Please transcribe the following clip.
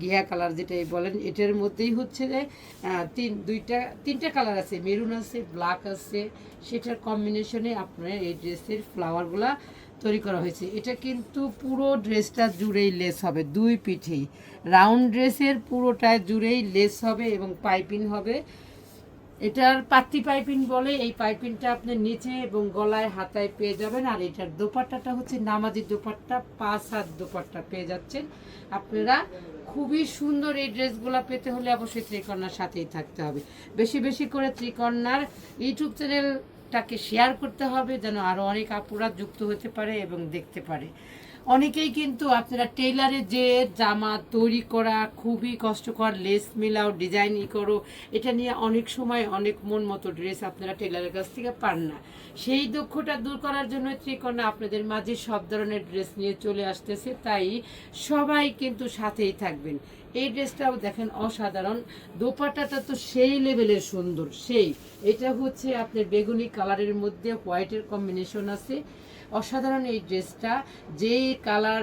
গিয়া কালার যেটাই বলেন, এটার মধ্যেই হচ্ছে যে তিন, দুইটা, তিনটা কালার আছে। মেরুন আছে, ব্ল্যাক আছে। সেটার কম্বিনেশনে আপনার এই ড্রেসের ফ্লাওয়ারগুলো তৈরি করা হয়েছে। এটা কিন্তু পুরো ড্রেসটা জুড়েই লেস হবে, দুই পিঠেই। রাউন্ড ড্রেসের পুরোটা জুড়েই লেস হবে এবং পাইপিং হবে। এটার পাত্তি পাইপিং বলে, এই পাইপিংটা আপনি নিচে এবং গলায়, হাতায় পেয়ে যাবেন। আর এটার দোপাট্টাটা হচ্ছে নামাজি দোপাট্টা, পাঁচ হাত দোপাট্টা পেয়ে যাচ্ছেন। আপনারা খুবই সুন্দর এই ড্রেসগুলো পেতে হলে অবশ্যই ত্রিকন্যার সাথেই থাকতে হবে। বেশি বেশি করে ত্রিকন্যার ইউটিউব চ্যানেলটাকে শেয়ার করতে হবে, যেন আরও অনেক আপুরা যুক্ত হতে পারে এবং দেখতে পারে। অনেকেই কিন্তু আপনারা টেইলারে যে জামা তৈরি করা খুবই কষ্টকর, লেস মিলাও, ডিজাইন ই করো, এটা নিয়ে অনেক সময় অনেক মন মতো ড্রেস আপনারা টেইলারের কাছ থেকে পান না। সেই দুঃখটা দূর করার জন্য ত্রিকোণা আপনাদের মাঝে সব ধরনের ড্রেস নিয়ে চলে আসতেছে, তাই সবাই কিন্তু সাথেই থাকবেন। এই ড্রেসটাও দেখেন অসাধারণ, দোপাট্টাটা তো সেই লেভেলের সুন্দর, সেই। এটা হচ্ছে আপনার বেগুনি কালারের মধ্যে হোয়াইটের কম্বিনেশন আছে। অসাধারণ এই ড্রেসটা, যেই কালার